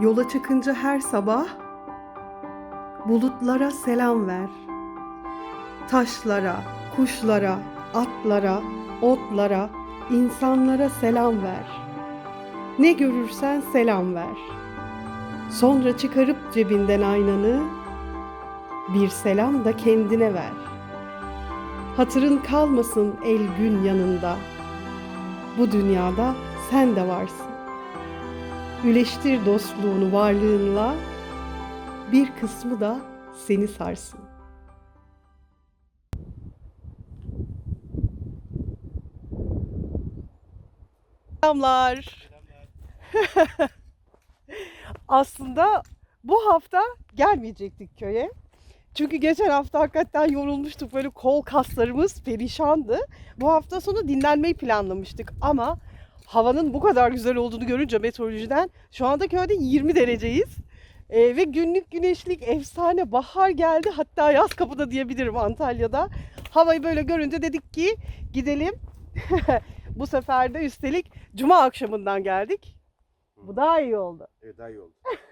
Yola çıkınca her sabah bulutlara selam ver. Taşlara, kuşlara, atlara, otlara, insanlara selam ver. Ne görürsen selam ver. Sonra çıkarıp cebinden aynanı bir selam da kendine ver. Hatırın kalmasın el gün yanında. Bu dünyada sen de varsın. Güleştir dostluğunu varlığınla, bir kısmı da seni sarsın. Selamlar. Aslında bu hafta gelmeyecektik köye. Çünkü geçen hafta hakikaten yorulmuştuk. Böyle kol kaslarımız perişandı. Bu hafta sonu dinlenmeyi planlamıştık ama havanın bu kadar güzel olduğunu görünce meteorolojiden şu anda köyde 20 dereceyiz. Ee, ve günlük güneşlik efsane bahar geldi. Hatta yaz kapıda diyebilirim Antalya'da. Havayı böyle görünce dedik ki gidelim. bu sefer de üstelik cuma akşamından geldik. Bu daha iyi oldu. Evet daha iyi oldu.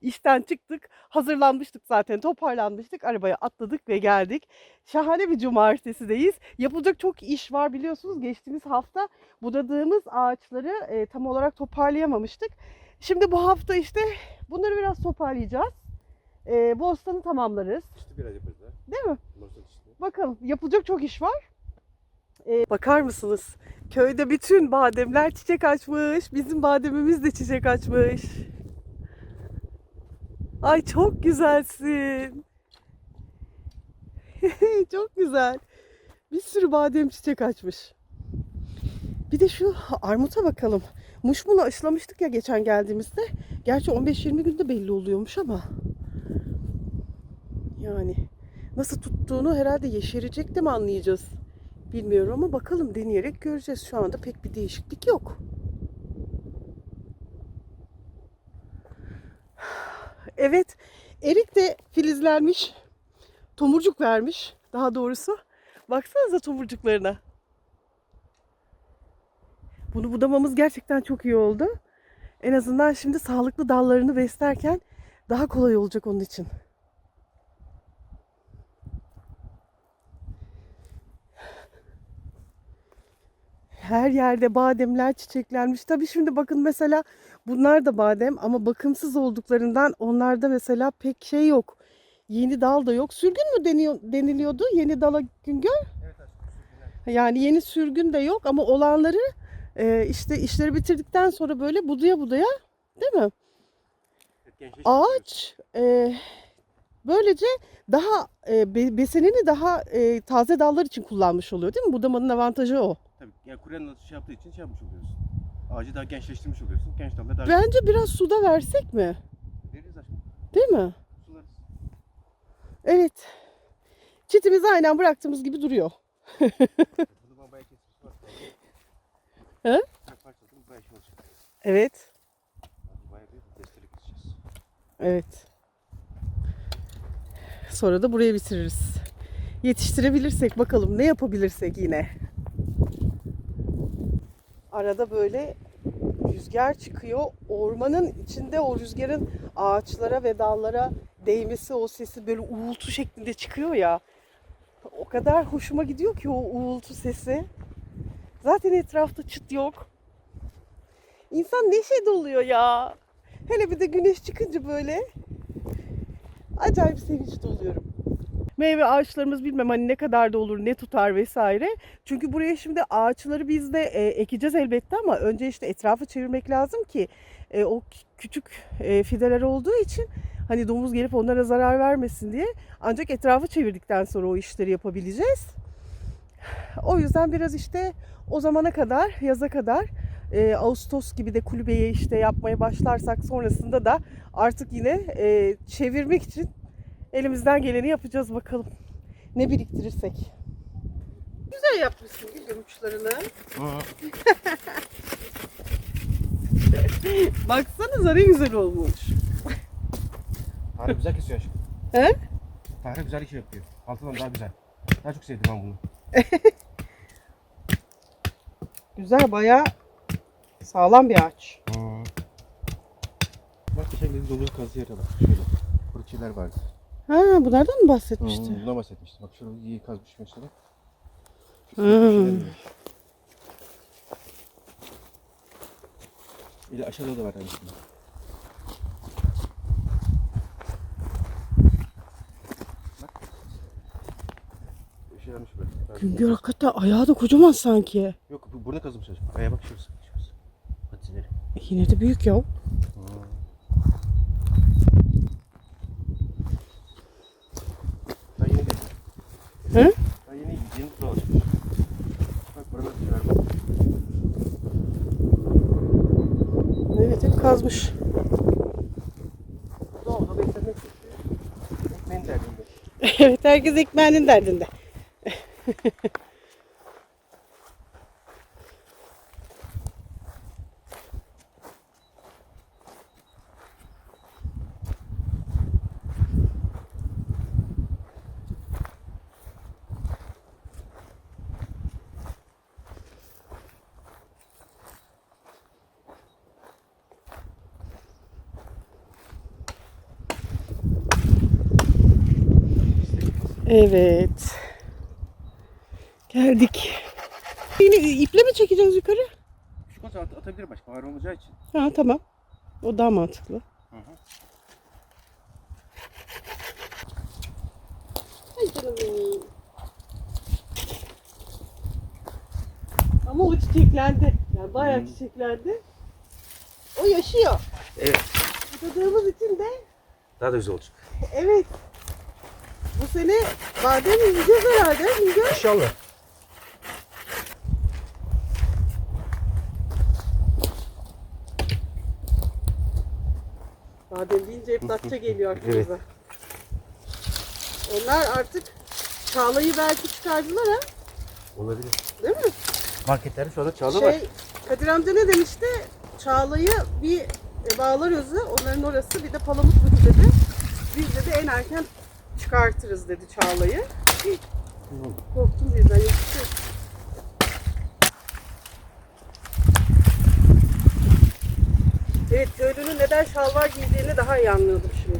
İşten çıktık, hazırlanmıştık zaten, toparlanmıştık, arabaya atladık ve geldik. Şahane bir cumartesideyiz. Yapılacak çok iş var biliyorsunuz. Geçtiğimiz hafta budadığımız ağaçları e, tam olarak toparlayamamıştık. Şimdi bu hafta işte bunları biraz toparlayacağız. E, bostanı tamamlarız. İşte biraz yaparız ha. Değil mi? Nasıl işte? Bakalım yapılacak çok iş var. Ee, bakar mısınız? Köyde bütün bademler çiçek açmış. Bizim bademimiz de çiçek açmış. Ay çok güzelsin. çok güzel. Bir sürü badem çiçek açmış. Bir de şu armuta bakalım. Muşmula aşılamıştık ya geçen geldiğimizde. Gerçi 15-20 günde belli oluyormuş ama. Yani nasıl tuttuğunu herhalde yeşerecek de mi anlayacağız? Bilmiyorum ama bakalım deneyerek göreceğiz. Şu anda pek bir değişiklik yok. Evet, erik de filizlenmiş. Tomurcuk vermiş daha doğrusu. Baksanıza tomurcuklarına. Bunu budamamız gerçekten çok iyi oldu. En azından şimdi sağlıklı dallarını beslerken daha kolay olacak onun için. Her yerde bademler çiçeklenmiş. Tabii şimdi bakın mesela bunlar da badem ama bakımsız olduklarından onlarda mesela pek şey yok. Yeni dal da yok. Sürgün mü deniyor, deniliyordu yeni dala Güngör? Evet aşkım. Yani yeni sürgün de yok ama olanları e, işte işleri bitirdikten sonra böyle budaya budaya değil mi? Evet. Ağaç e, böylece daha e, be- besinini daha e, taze dallar için kullanmış oluyor değil mi? Budamanın avantajı o. Tabii yani kuruyan şey yaptığı için şey yapmış oluyorsun. Ağacı daha gençleştirmiş oluyorsun. Genç dalda daha Bence biraz suda versek mi? Veririz aşkım. Değil mi? Sularız. Evet. Çitimizi aynen bıraktığımız gibi duruyor. Bunu ben bayağı kesmiş var. He? Ben parçaladım bayağı şey olacak. Evet. Abi Bayağı bir destelik gideceğiz. Evet. Sonra da buraya bitiririz. Yetiştirebilirsek bakalım ne yapabilirsek yine. Arada böyle rüzgar çıkıyor. Ormanın içinde o rüzgarın ağaçlara ve dallara değmesi, o sesi böyle uğultu şeklinde çıkıyor ya. O kadar hoşuma gidiyor ki o uğultu sesi. Zaten etrafta çıt yok. İnsan neşe doluyor ya. Hele bir de güneş çıkınca böyle acayip sevinç doluyorum. Meyve ağaçlarımız bilmem hani ne kadar da olur, ne tutar vesaire. Çünkü buraya şimdi ağaçları biz de e, ekeceğiz elbette ama önce işte etrafı çevirmek lazım ki e, o küçük e, fideler olduğu için hani domuz gelip onlara zarar vermesin diye. Ancak etrafı çevirdikten sonra o işleri yapabileceğiz. O yüzden biraz işte o zamana kadar, yaza kadar e, Ağustos gibi de kulübeye işte yapmaya başlarsak sonrasında da artık yine e, çevirmek için elimizden geleni yapacağız bakalım. Ne biriktirirsek. Güzel yapmışsın gülüm uçlarını. Baksanıza ne güzel olmuş. Tarık güzel kesiyor aşkım. He? Tarık güzel iş yapıyor. Altından daha güzel. Daha çok sevdim ben bunu. Güzel bayağı sağlam bir ağaç. Bak geçen gün domuz kazı yere bak. Şöyle. Fırçalar vardı. Ha bunlardan mı bahsetmişti? Hı, Bundan bahsetmiştim. Bak şurada iyi kazmış mesela. Hmm. İle aşağıda da var aynısında. Bak. Bir şey böyle. Güngör hakikaten ayağı da kocaman sanki. Yok bu burada kazmış çocuk. Aya bak şurası. Şurası. Patileri. Yine de büyük ya. Daha yeni geldi. Hı? Daha yeni yeni açmış. Bak burada var. Evet hep kazmış. Beslenmek istiyor. Ekmeğin derdinde. evet herkes ekmeğinin derdinde. Evet. Geldik. Yine iple mi çekeceğiz yukarı? Şu konuda at atabilir başka var olmayacağı için. Ha tamam. O daha mantıklı. Hı hı. Ay canım benim. Ama o çiçeklendi. Yani bayağı Hmm. çiçeklendi. O yaşıyor. Evet. Tadığımız için de Daha da güzel olacak. evet. Sene badem yiyeceğiz herhalde. Yiyeceğiz. İnşallah. Badem deyince hep Datça geliyor aklımıza. Evet. Onlar artık Çağla'yı belki çıkardılar ha. Olabilir. Değil mi? Marketlerde şu anda çağla var. şey, Kadir amca ne demişti? Çağla'yı bir e, bağlar özü, onların orası bir de Palamutbükü dedi. Biz dedi en erken çıkartırız dedi Çağla'yı. Korktum birden yapıştı. Evet köylünün neden şalvar giydiğini daha iyi anlıyordum şimdi.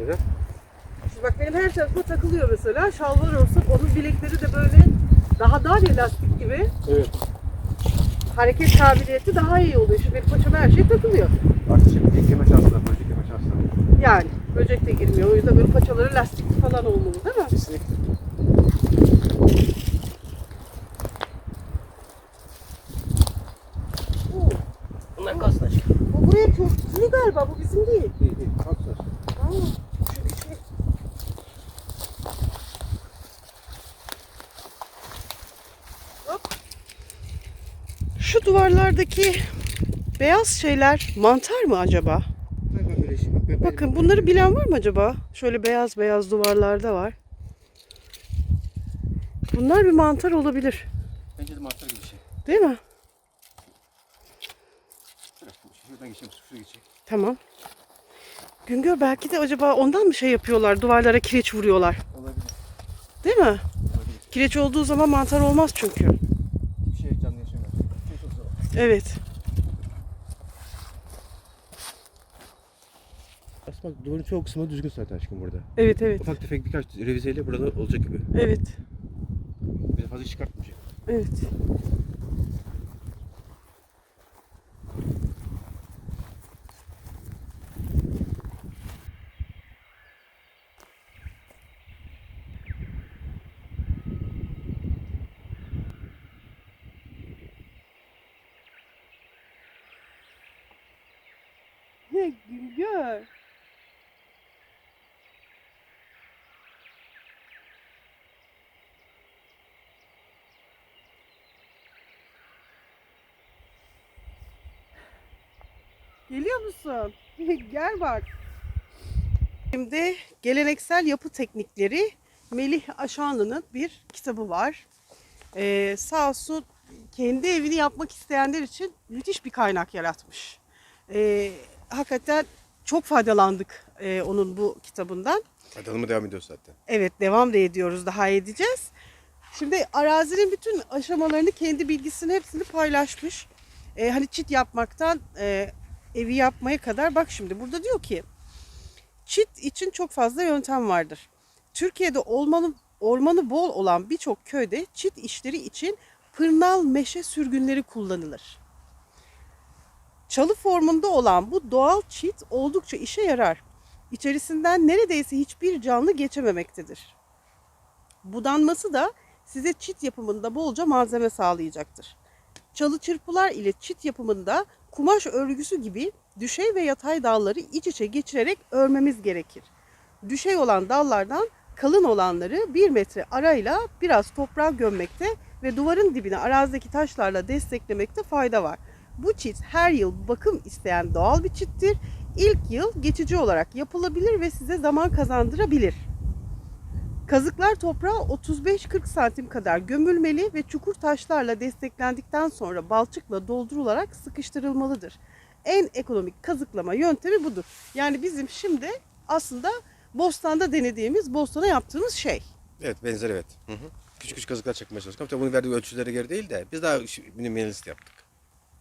Neden? Şimdi bak benim her tarafıma takılıyor mesela. Şalvar olsa onun bilekleri de böyle daha dar ya lastik gibi. Evet. Hareket kabiliyeti daha iyi oluyor. Şimdi benim paçama her şey takılıyor. Artık şimdi ekleme şansları, böcek yeme şansları. Yani böcek de girmiyor. O yüzden böyle paçaları lastikli falan olmalı değil mi? Kesinlikle. Oo, Bunlar. Bu buraya iyi galiba. Bu bizim değil. Aa, şu küçük. Hop. Şu duvarlardaki beyaz şeyler mantar mı acaba? Bak bak öyle şey. Bak, bak, Bakın bunları bilen var mı acaba? Şöyle beyaz beyaz duvarlarda var. Bunlar bir mantar olabilir. Bence de mantar gibi bir şey. Değil mi? Şuradan geçeyim. Şuraya geçeyim. Tamam. Güngör belki de acaba ondan mı şey yapıyorlar? Duvarlara kireç vuruyorlar. Olabilir. Değil mi? Olabilir. Kireç olduğu zaman mantar olmaz çünkü. Hiçbir şey canlı yaşamıyor. Çok Evet. Aslında duvarın çoğu kısmı düzgün zaten aşkım burada. Evet evet. Ufak tefek birkaç revizeyle burada olacak gibi. Evet. Bir de fazla çıkartmayacak. Evet. Ne Geliyor musun? Gel bak. Şimdi geleneksel yapı teknikleri Melih Aşanlı'nın bir kitabı var. Ee, sağ olsun kendi evini yapmak isteyenler için müthiş bir kaynak yaratmış. Ee, hakikaten çok faydalandık e, onun bu kitabından. Faydalanma devam ediyor zaten. Evet devam da ediyoruz daha edeceğiz. Şimdi arazinin bütün aşamalarını kendi bilgisini hepsini paylaşmış. Ee, hani çit yapmaktan e, evi yapmaya kadar bak şimdi burada diyor ki çit için çok fazla yöntem vardır. Türkiye'de ormanı, ormanı bol olan birçok köyde çit işleri için pırnal meşe sürgünleri kullanılır. Çalı formunda olan bu doğal çit oldukça işe yarar. İçerisinden neredeyse hiçbir canlı geçememektedir. Budanması da size çit yapımında bolca malzeme sağlayacaktır. Çalı çırpılar ile çit yapımında kumaş örgüsü gibi düşey ve yatay dalları iç içe geçirerek örmemiz gerekir. Düşey olan dallardan kalın olanları bir metre arayla biraz toprağa gömmekte ve duvarın dibine arazideki taşlarla desteklemekte fayda var. Bu çit her yıl bakım isteyen doğal bir çittir. İlk yıl geçici olarak yapılabilir ve size zaman kazandırabilir. Kazıklar toprağa 35-40 santim kadar gömülmeli ve çukur taşlarla desteklendikten sonra balçıkla doldurularak sıkıştırılmalıdır. En ekonomik kazıklama yöntemi budur. Yani bizim şimdi aslında bostanda denediğimiz, bostana yaptığımız şey. Evet benzer evet. Hı hı. Küçük küçük kazıklar çekmeye çalıştık. Tabii bunun verdiği ölçülere göre değil de biz daha minimalist yaptık.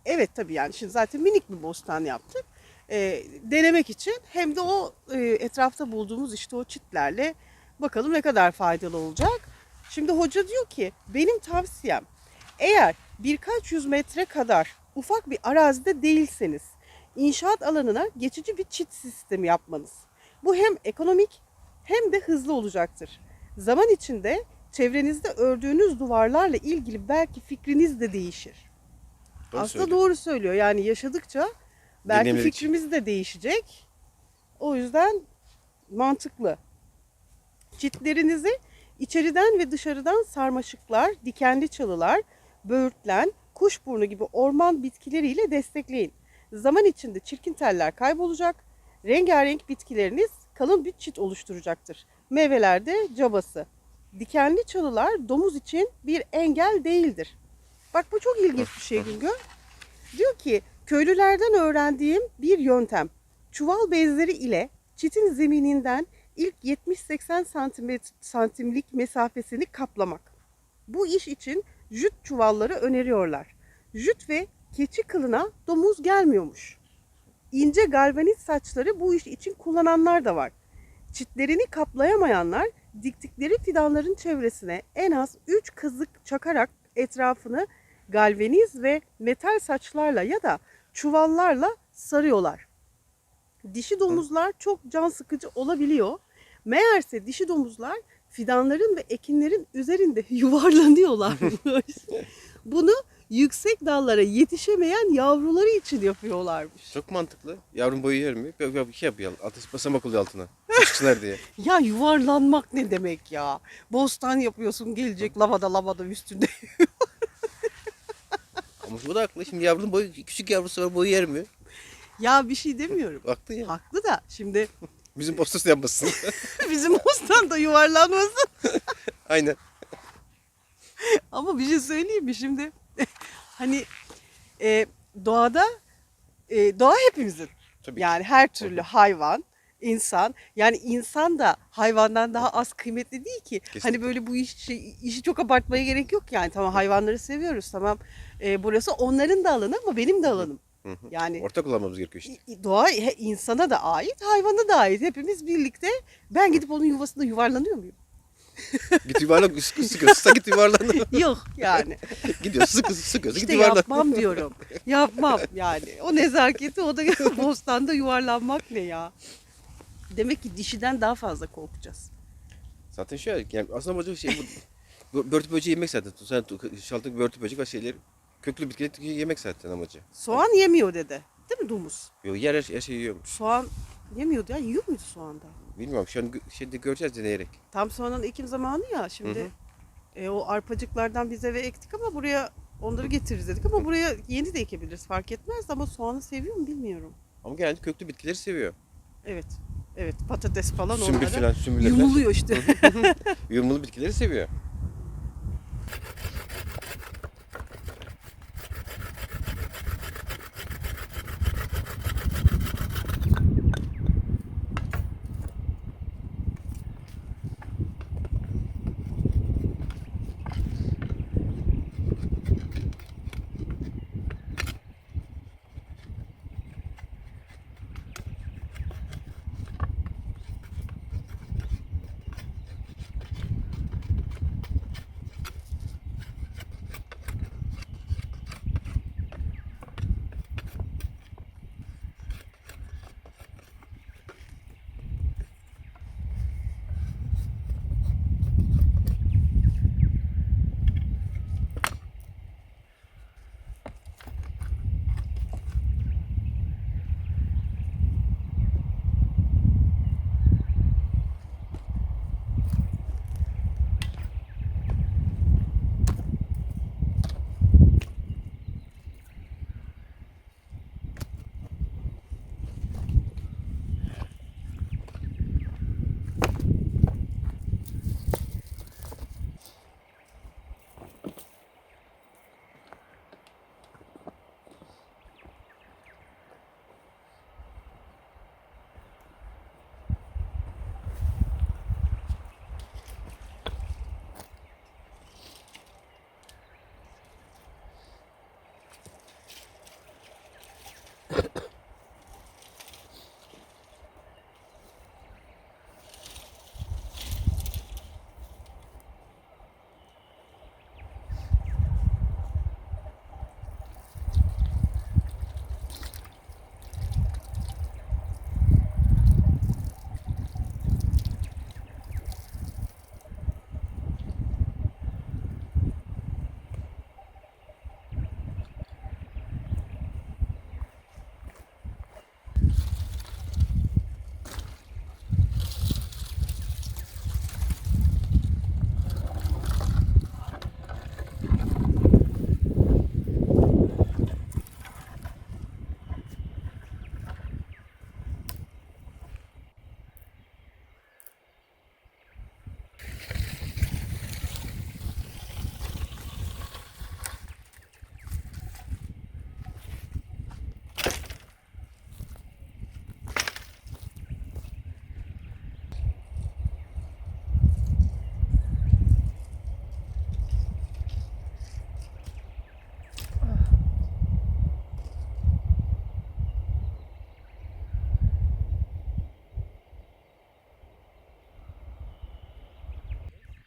Evet tabii yani şimdi zaten minik bir bostan yaptık. Ee, denemek için hem de o e, etrafta bulduğumuz işte o çitlerle bakalım ne kadar faydalı olacak. Şimdi hoca diyor ki benim tavsiyem eğer birkaç yüz metre kadar ufak bir arazide değilseniz inşaat alanına geçici bir çit sistemi yapmanız. Bu hem ekonomik hem de hızlı olacaktır. Zaman içinde çevrenizde ördüğünüz duvarlarla ilgili belki fikriniz de değişir. Doğru Aslında söylüyor. doğru söylüyor. Yani yaşadıkça belki Deneyimledikçe. fikrimiz de değişecek. O yüzden mantıklı. Çitlerinizi içeriden ve dışarıdan sarmaşıklar, dikenli çalılar, böğürtlen, kuşburnu gibi orman bitkileriyle destekleyin. Zaman içinde çirkin teller kaybolacak. Rengarenk bitkileriniz kalın bir çit oluşturacaktır. Meyveler de cabası. Dikenli çalılar domuz için bir engel değildir. Bak bu çok ilginç bir şey Güngör. Diyor ki köylülerden öğrendiğim bir yöntem. Çuval bezleri ile çitin zemininden ilk 70-80 santimet- santimlik mesafesini kaplamak. Bu iş için jüt çuvalları öneriyorlar. Jüt ve keçi kılına domuz gelmiyormuş. İnce galvaniz saçları bu iş için kullananlar da var. Çitlerini kaplayamayanlar diktikleri fidanların çevresine en az 3 kazık çakarak etrafını galvaniz ve metal saçlarla ya da çuvallarla sarıyorlar. Dişi domuzlar çok can sıkıcı olabiliyor. Meğerse dişi domuzlar fidanların ve ekinlerin üzerinde yuvarlanıyorlarmış. Bunu yüksek dallara yetişemeyen yavruları için yapıyorlarmış. Çok mantıklı. Yavrum boyu yer mi? Bir, bir şey yapıyor. Ateş basamak oluyor altına. Çıksınlar diye. Ya yuvarlanmak ne demek ya? Bostan yapıyorsun gelecek lavada lavada üstünde. Ama bu da haklı. Şimdi yavrunun boyu, küçük yavrusu var boyu yer mi? ya bir şey demiyorum. Haklı ya. Haklı da şimdi Bizim postası yapmasın. bizim bostan da yuvarlanmasın. Aynen. Ama bir şey söyleyeyim mi şimdi? hani e, doğada e, doğa hepimizin. Tabii ki. Yani her türlü hayvan, insan. Yani insan da hayvandan daha az kıymetli değil ki. Kesinlikle. Hani böyle bu iş, şey, işi çok abartmaya gerek yok yani. Tamam hayvanları seviyoruz tamam. E, burası onların da alanı ama benim de alanım. Hı hı. Yani Ortak kullanmamız gerekiyor işte. doğa insana da ait, hayvana da ait. Hepimiz birlikte. Ben gidip onun yuvasında yuvarlanıyor muyum? Git yuvarlan sıkı sıkı sıkı git yuvarlan. Yok yani. Gidiyor sıkı sıkı git İşte yuvarlan. yapmam diyorum. Yapmam yani. O nezaketi o da bostanda yuvarlanmak ne ya? Demek ki dişiden daha fazla korkacağız. Zaten şöyle yani aslında bu şey bu bö- börtü böceği yemek zaten. Sen şaltık börtü böcek ve şeyleri köklü bitkileri yemek zaten amacı. Soğan yemiyor dedi. Değil mi domuz? Yo, yer her, her şeyi yiyormuş. Soğan yemiyordu ya. Yiyor muydu soğanda? Bilmiyorum şu an gö- şeyde göreceğiz deneyerek. Tam soğanın ekim zamanı ya şimdi. Hı E, o arpacıklardan biz eve ektik ama buraya onları getiririz dedik ama buraya yeni de ekebiliriz fark etmez ama soğanı seviyor mu bilmiyorum. Ama genelde köklü bitkileri seviyor. Evet. Evet patates falan Sümbül onlara falan, sümbüller falan. yumuluyor işte. Yumrulu bitkileri seviyor.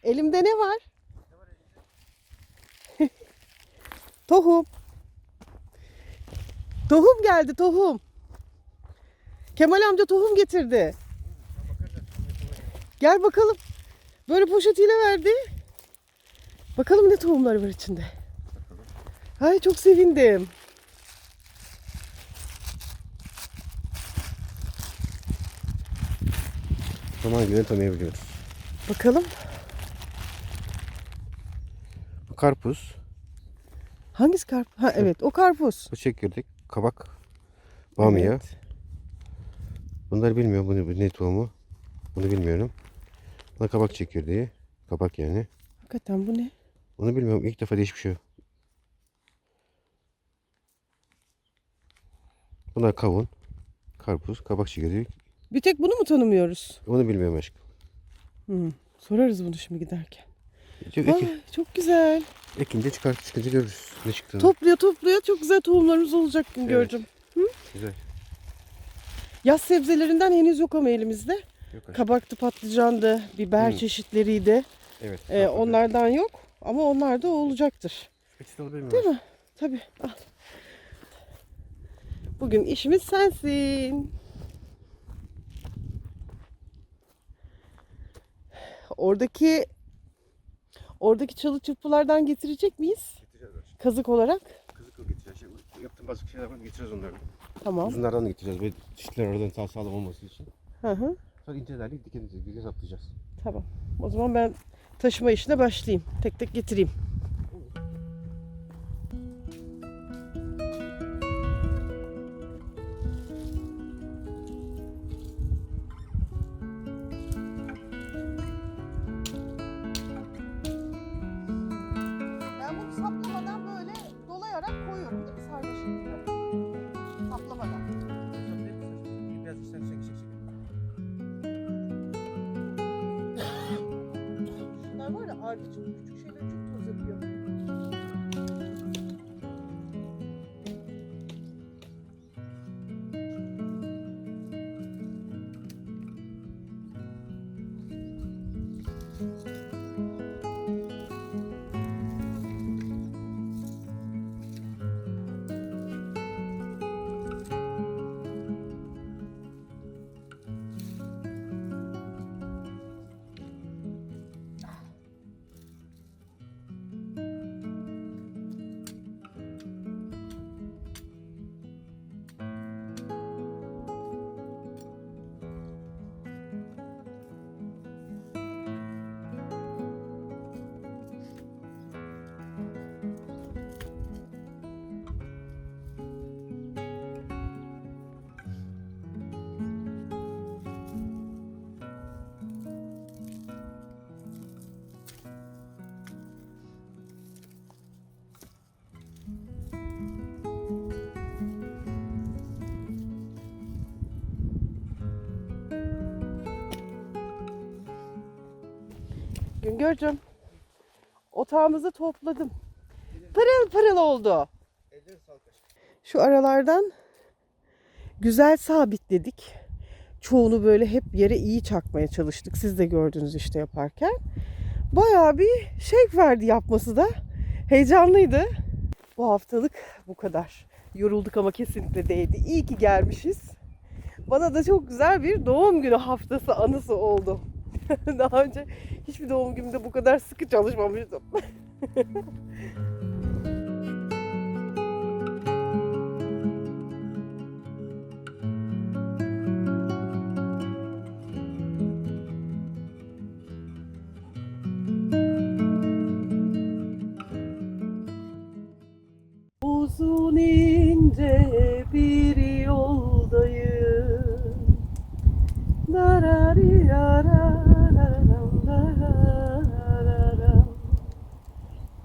Elimde ne var? tohum. Tohum geldi tohum. Kemal amca tohum getirdi. Gel bakalım. Böyle poşetiyle verdi. Bakalım ne tohumları var içinde. Ay çok sevindim. Zaman günü tanıyabiliyoruz. Bakalım karpuz, hangisi karpuz? Ha evet o karpuz. bu çekirdek, kabak, bamya. Evet. Bunları bilmiyorum. Bunu bu ne tohumu? Bunu bilmiyorum. Bu da kabak çekirdeği. Kabak yani. Hakikaten bu ne? Onu bilmiyorum. İlk defa değişmiş şu. Bunlar kavun, karpuz, kabak çekirdeği. Bir tek bunu mu tanımıyoruz? Onu bilmiyorum aşkım. Hı. Sorarız bunu şimdi giderken. Vay, çok güzel. ekince çıkar, çıkınca görürüz ne çıktığını. Topluya topluya çok güzel tohumlarımız olacak Güngör'cüm. Güzel. Yaz sebzelerinden henüz yok ama elimizde. Yok aşkım. Kabaktı, patlıcandı, biber Hı. çeşitleriydi. Evet. Ee, onlardan yok ama onlar da olacaktır. Peçete alabilir miyim Değil mi? Tabii. Al. Bugün işimiz sensin. Oradaki oradaki çalı çırpılardan getirecek miyiz? Getireceğiz. Kazık olarak. Kızık kıl getireceğiz. Şey, yaptığım bazı şeyler var getireceğiz onları. Tamam. Uzunlardan da getireceğiz. Böyle çiftler oradan sağ sağlam olması için. Hı hı. Sonra incelerle diken diken saplayacağız. Tamam. O zaman ben taşıma işine başlayayım. Tek tek getireyim. Şunlar var Güngör'cüm otağımızı topladım. Pırıl pırıl oldu. Şu aralardan güzel sabitledik. Çoğunu böyle hep yere iyi çakmaya çalıştık. Siz de gördünüz işte yaparken. Bayağı bir şevk verdi yapması da. Heyecanlıydı. Bu haftalık bu kadar. Yorulduk ama kesinlikle değdi. İyi ki gelmişiz. Bana da çok güzel bir doğum günü haftası anısı oldu. Daha önce hiçbir doğum günümde bu kadar sıkı çalışmamıştım.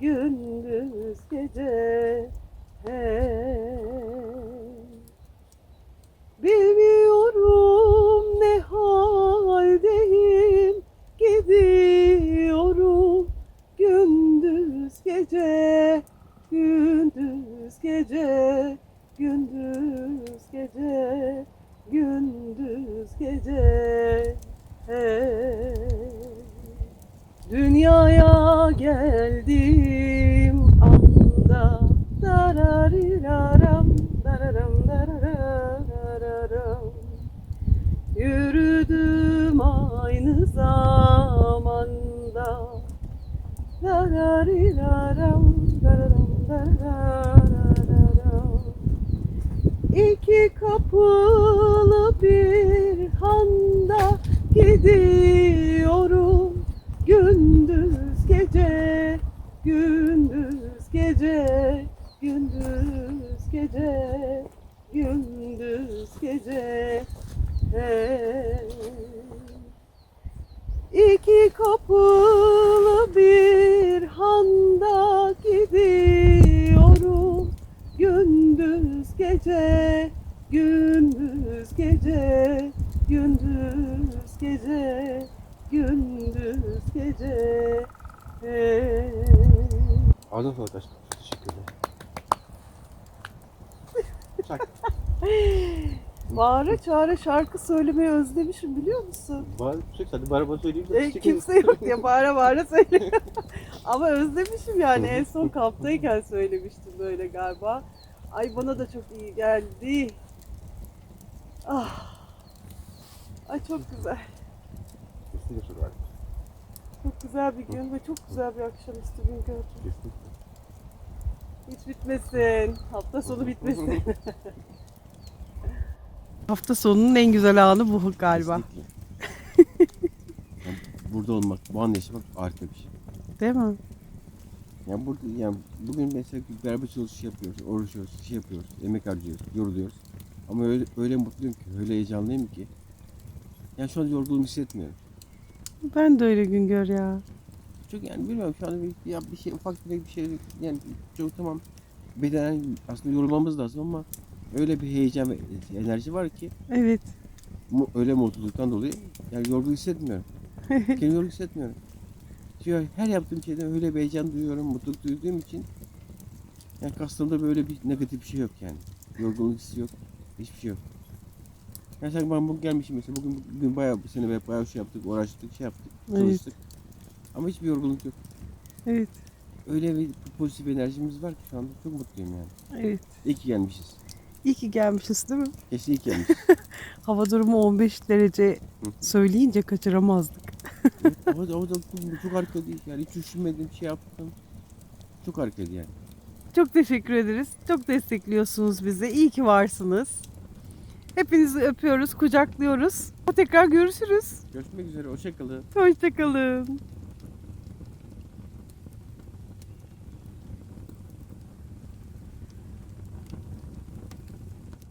gündüz gece hey. Bilmiyorum ne haldeyim gidiyorum gündüz gece gündüz gece gündüz gece gündüz gece hey. Dünyaya geldim Yürüdüm aynı zamanda. Darariraram dararam dararararam İki kapılı bir handa gidiyorum. Gündüz gece gündüz gece gündüz gece gündüz gece hey. İki kapılı bir handa gidiyorum gündüz gece gündüz gece gündüz gece gündüz gece hey. Ağzına sağlık aşkım. Teşekkür ederim. Çak. Bağıra çağıra şarkı söylemeyi özlemişim biliyor musun? Var, çek hadi bana bana söyleyeyim de. E, kimse yok diye bağıra bağıra söylüyorum. Ama özlemişim yani en son kamptayken söylemiştim böyle galiba. Ay bana da çok iyi geldi. Ah. Ay çok güzel. Kesinlikle çok. Çok güzel bir gün ve çok güzel bir akşamüstü gün gördüm. Kesinlikle. Hiç bitmesin. Hafta sonu bitmesin. Hafta sonunun en güzel anı bu galiba. Yani burada olmak, bu anı yaşamak harika bir şey. Değil mi? Yani burada yani bugün mesela beraber çalışış yapıyoruz, uğraşıyoruz, şey yapıyoruz, emek harcıyoruz, yoruluyoruz. Ama öyle, öyle mutluyum ki, öyle heyecanlıyım ki. Yani şu an yorgunluğumu hissetmiyorum. Ben de öyle Güngör ya. Çok yani bilmiyorum şu anda bir, ya bir şey ufak bir şey yani çok tamam bedenen aslında yorulmamız lazım ama öyle bir heyecan ve enerji var ki Evet. mu- öyle mutluluktan dolayı yani yorgun hissetmiyorum. Kendimi yorgun hissetmiyorum. Çünkü her yaptığım şeyden öyle bir heyecan duyuyorum, mutluluk duyduğum için yani kastımda böyle bir negatif bir şey yok yani. Yorgunluk hissi yok, hiçbir şey yok. Yani sanki ben bugün gelmişim mesela, bugün, bugün bayağı bu sene bayağı şey yaptık, uğraştık, şey yaptık, Evet. çalıştık. Ama hiçbir yorgunluk yok. Evet. Öyle bir pozitif enerjimiz var ki şu anda çok mutluyum yani. Evet. İyi ki gelmişiz. İyi ki gelmişiz değil mi? Kesin iyi ki gelmişiz. Hava durumu 15 derece söyleyince kaçıramazdık. Ama, ama da çok, çok harika değil yani hiç üşümedim şey yaptım. Çok harikaydı yani. Çok teşekkür ederiz. Çok destekliyorsunuz bizi. İyi ki varsınız. Hepinizi öpüyoruz, kucaklıyoruz. Tekrar görüşürüz. Görüşmek üzere, hoşçakalın. Hoşçakalın.